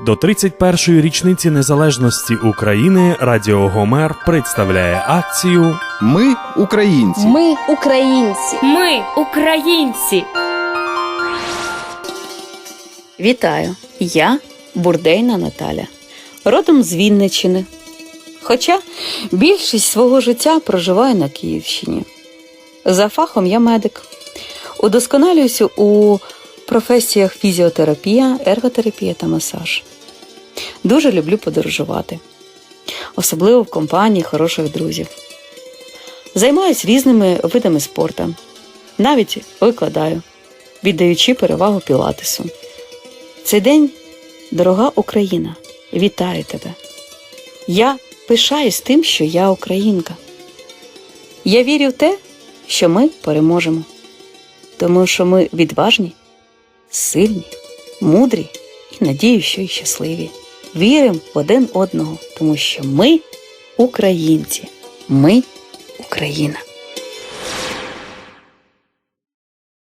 До 31-ї річниці незалежності України Радіо Гомер представляє акцію Ми українці. Ми українці. Ми українці. Вітаю! Я Бурдейна Наталя, родом з Вінничини. Хоча більшість свого життя проживаю на Київщині. За фахом я медик. Удосконалююся у професіях фізіотерапія, ерготерапія та масаж. Дуже люблю подорожувати, особливо в компанії хороших друзів. Займаюсь різними видами спорту, навіть викладаю, віддаючи перевагу пілатесу. Цей день, дорога Україна, вітаю тебе. Я пишаюсь тим, що я українка. Я вірю в те, що ми переможемо, тому що ми відважні, сильні, мудрі і надію, що й щасливі. Віримо в один одного, тому що ми українці, ми Україна.